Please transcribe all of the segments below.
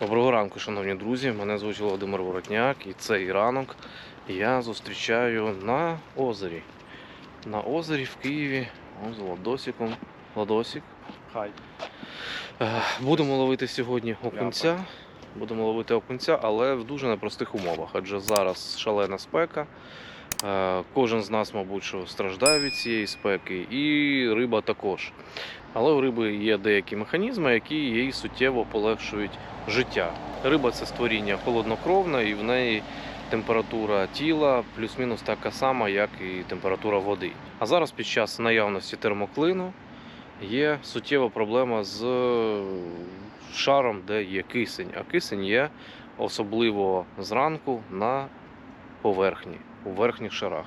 Доброго ранку, шановні друзі. Мене звуть Володимир Воротняк і цей ранок я зустрічаю на озері. На озері в Києві з Владосиком. Владосик. Хай. Е, Будемо ловити сьогодні окунця. Будемо ловити окунця, але в дуже непростих умовах, адже зараз шалена спека. Е, Кожен з нас, мабуть, що страждає від цієї спеки, і риба також. Але у риби є деякі механізми, які їй суттєво полегшують життя. Риба це створіння холоднокровне, і в неї температура тіла плюс-мінус така сама, як і температура води. А зараз під час наявності термоклину є суттєва проблема з шаром, де є кисень. А кисень є особливо зранку на поверхні, у верхніх шарах.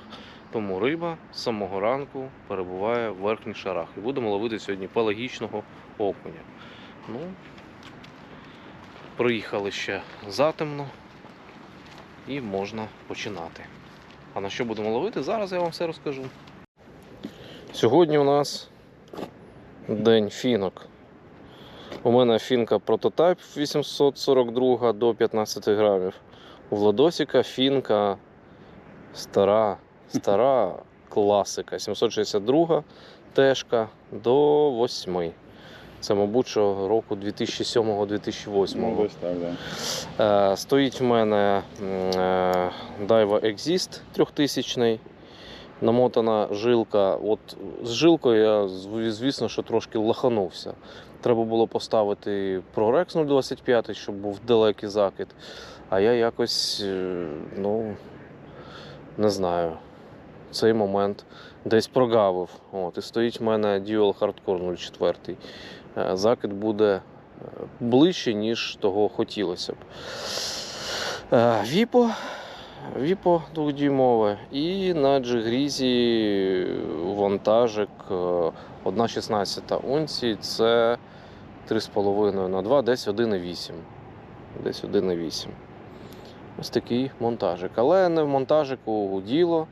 Тому риба з самого ранку перебуває в верхніх шарах. І будемо ловити сьогодні пелагічного окуня. Ну, приїхали ще затемно і можна починати. А на що будемо ловити? Зараз я вам все розкажу. Сьогодні у нас день фінок. У мене фінка прототайп 842 до 15 грамів. У Владосіка фінка стара, стара класика 762 тежка до 8. Це, мабуть, що року 2007-2008. Ну, так, да. Е, Стоїть в мене е, Daiwa Exist 3000 намотана жилка. От з жилкою я, звісно, що трошки лаханувся. Треба було поставити ProRex 025, щоб був далекий закид. А я якось, е, ну, не знаю, цей момент десь прогавив. От, і стоїть в мене Dual Hardcore 04. Е, Закид буде е, ближче, ніж того хотілося б. Е, Віпо. Віпо двохдюймове. І на джигрізі вантажик е, 1,16 унції це 3,5 на 2, десь 1,8. Десь 1,8. Ось такий монтажик. Але не в монтажику діло.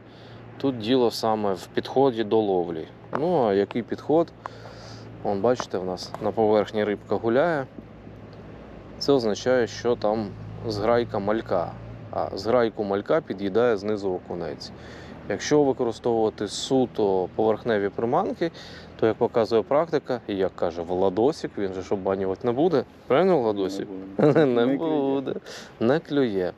Тут діло саме в підході до ловлі. Ну, а який підход? Вон, бачите, в нас на поверхні рибка гуляє. Це означає, що там зграйка малька. А зграйку малька під'їдає знизу окунець. Якщо використовувати суто поверхневі приманки, то як показує практика, і як каже Владосик, він же ж обманювати не буде. Правильно, Владосик? Не буде. Не клює.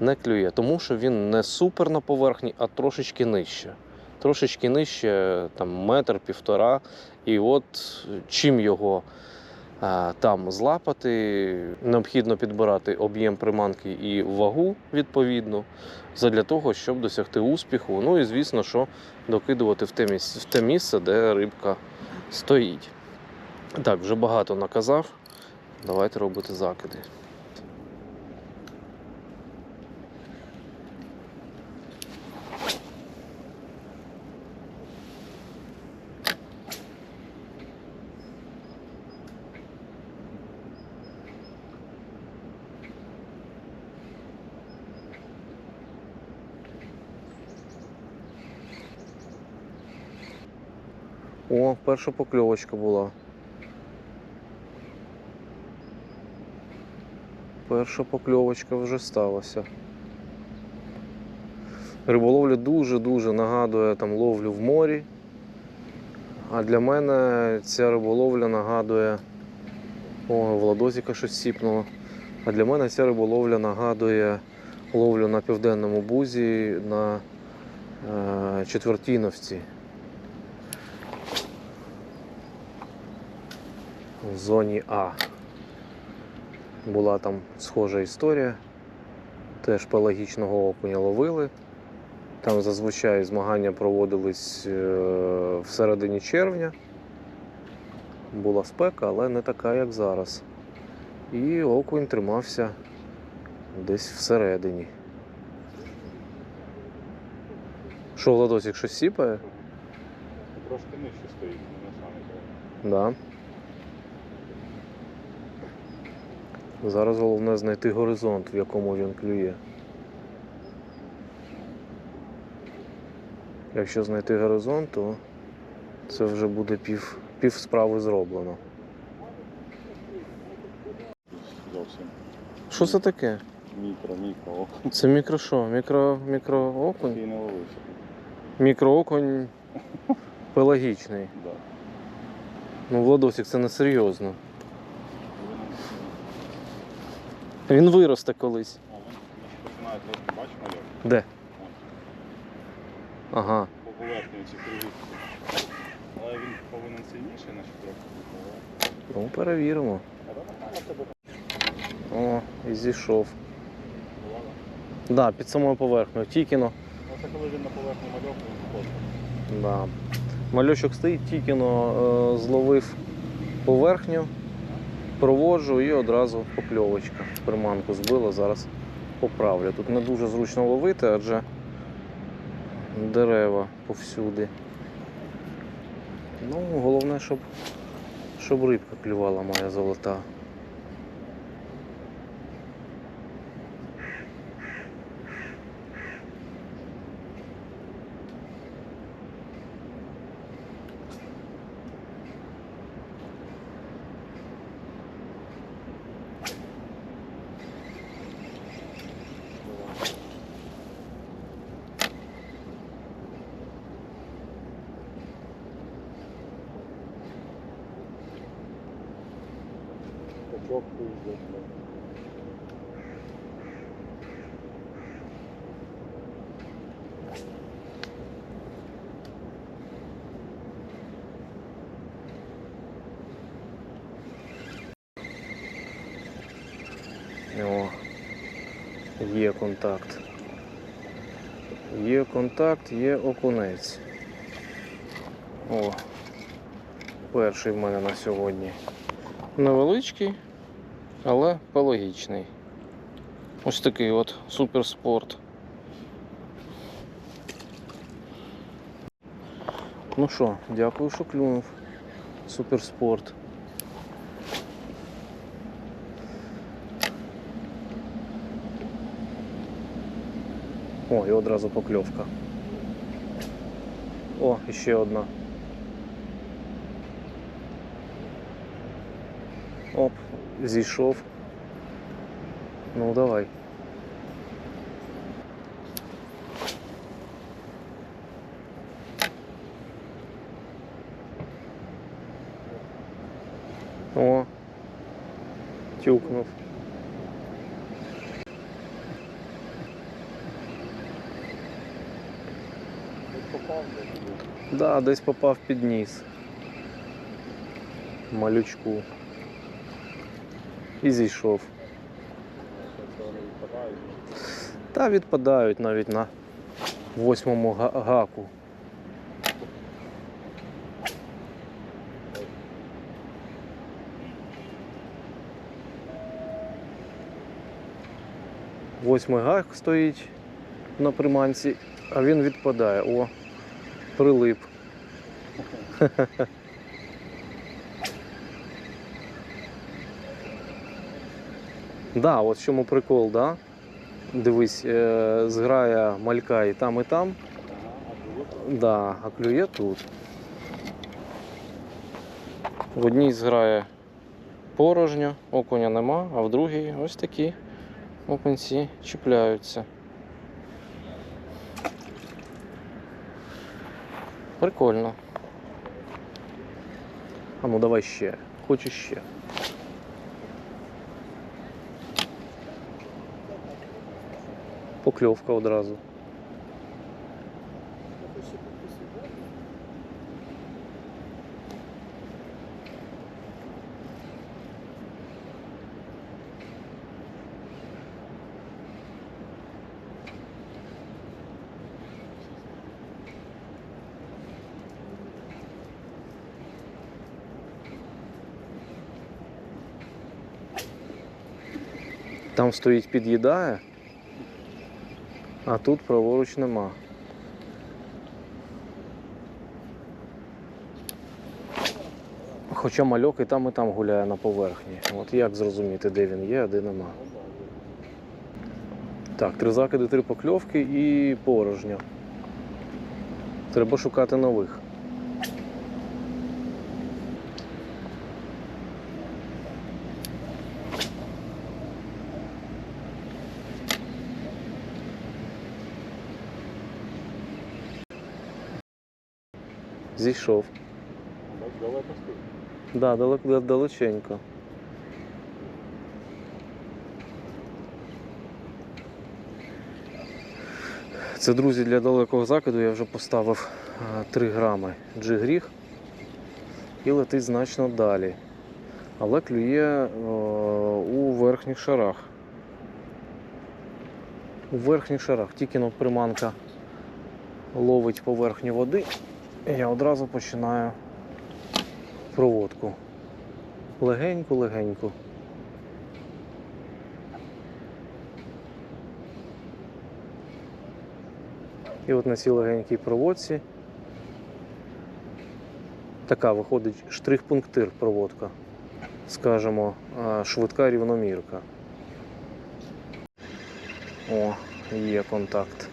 Не клює, тому що він не супер на поверхні, а трошечки нижче. Трошечки нижче, там метр, півтора. І от чим його а, там злапати, необхідно підбирати об'єм приманки і вагу відповідно, задля того, щоб досягти успіху. Ну і звісно, що докидувати в те місце, в те місце де рибка стоїть. Так, вже багато наказав. Давайте робити закиди. О, перша покльовочка була. Перша покльовочка вже сталася. Риболовля дуже-дуже нагадує там ловлю в морі. А для мене ця риболовля нагадує. О, Владозіка щось сіпнуло. А для мене ця риболовля нагадує ловлю на південному бузі на е, четвертіновці. В зоні А. Була там схожа історія. Теж пелагічного окуня ловили. Там зазвичай змагання проводились е, всередині червня. Була спека, але не така, як зараз. І окунь тримався десь всередині. Що, Владосик, щось сіпає? Трошки нижче стоїть, на самий Да. Зараз головне знайти горизонт, в якому він клює. Якщо знайти горизонт, то це вже буде пів, пів справи зроблено. зовсім. Що це таке? Мікро, мікро, о, Це мікро що? Мікро, мікроокунь? такий не ловився. Мікроокунь пелагічний. Да. Ну, Владосик, це не серйозно. Він, виросте колись. він починає мальок? Де? Ага. по ці круги. Але він повинен сильніший, наче трохи. Ну, перевіримо. О, і зійшов. бувало. Да, під самою поверхнею. Тікіно. Ну, це коли він на поверхні мальок, він. Да. Мальочок стоїть, Тікіно е, зловив поверхню, проводжу і одразу покльовочка. Приманку збила, зараз поправлю. Тут не дуже зручно ловити, адже дерева повсюди. Ну, головне, щоб, щоб рибка клювала моя золота. Качок поїздить. О, є контакт. Є контакт, є окунець. О, перший в мене на сьогодні. Невеличкий, але пелагічний. Ось такий от суперспорт. Ну що, дякую, що клюнув. Суперспорт. О, і одразу покльовка. О, ще одна. зійшов. Ну давай. О, тюкнув. Десь попав, десь був. Да, десь попав під ніс. Малючку. І зійшов. Та відпадають навіть на восьмому гаку. Восьмий гак стоїть на приманці, а він відпадає. О, прилип. Да, от в чому прикол, да? Дивись, е, зграє малька і там, і там. Да, а клює тут. В одній зграє порожньо, окуня нема, а в другій ось такі окунці чіпляються. Прикольно. А ну давай ще. Хочу ще. Покльовка одразу. Там стоїть під'їдає, А тут праворуч нема. Хоча мальок і там, і там гуляє на поверхні. От як зрозуміти, де він є, а де нема. Так, три закиди, три покльовки і порожньо. Треба шукати нових. Зійшов. Далеко стоїть. Да, далеко далеченько. Це, друзі, для далекого закиду я вже поставив е, 3 грами джигріг і летить значно далі. Але клює е, у верхніх шарах. У верхніх шарах. Тільки но приманка ловить поверхню води, я одразу починаю проводку. Легенько. І от на цій легенькій проводці така виходить штрих-пунктир проводка. Скажемо, швидка рівномірка. О, є контакт.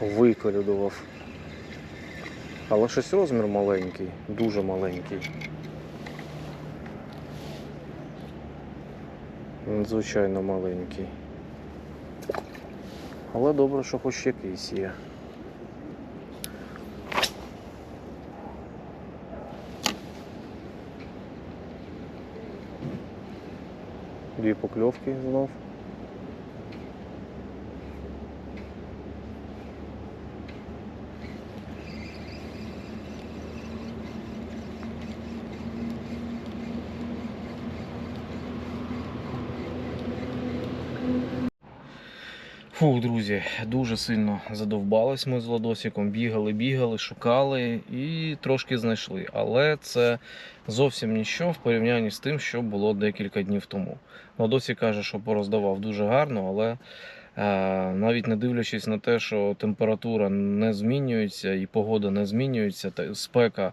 Виколюдував. Але щось розмір маленький, дуже маленький. Надзвичайно маленький. Але добре, що хоч якийсь є. Дві покльовки знов. Фух, друзі, дуже сильно задовбались ми з Ладосіком. Бігали, бігали, шукали і трошки знайшли. Але це зовсім нічого в порівнянні з тим, що було декілька днів тому. Ладосік каже, що пороздавав дуже гарно, але навіть не дивлячись на те, що температура не змінюється і погода не змінюється, спека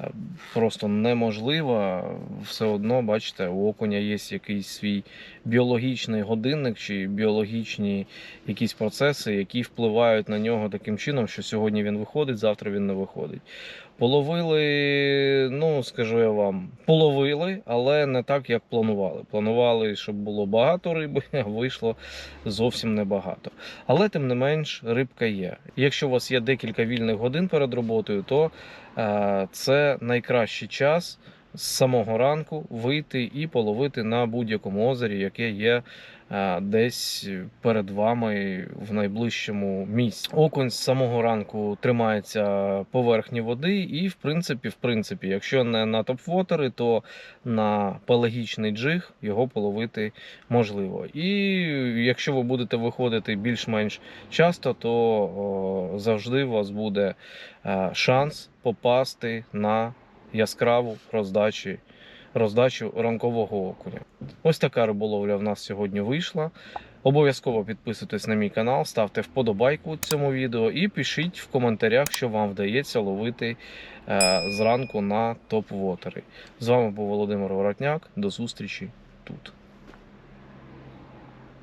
е, просто неможлива. Все одно, бачите, у окуня є якийсь свій біологічний годинник чи біологічні якісь процеси, які впливають на нього таким чином, що сьогодні він виходить, завтра він не виходить. Половили, ну скажу я вам, половили, але не так, як планували. Планували, щоб було багато риби, а вийшло зовсім небагато. Але тим не менш, рибка є. Якщо у вас є декілька вільних годин перед роботою, то е, це найкращий час з самого ранку вийти і половити на будь-якому озері, яке є е, десь перед вами в найближчому місці. Окунь з самого ранку тримається поверхні води, і в принципі, в принципі, якщо не на топвотери, то на пелагічний джиг його половити можливо. І якщо ви будете виходити більш-менш часто, то о, завжди у вас буде е, шанс попасти на яскраву роздачу, роздачу ранкового окуня. Ось така риболовля в нас сьогодні вийшла. Обов'язково підписуйтесь на мій канал, ставте вподобайку цьому відео і пишіть в коментарях, що вам вдається ловити е, зранку на топ-вотери. З вами був Володимир Воротняк. До зустрічі тут.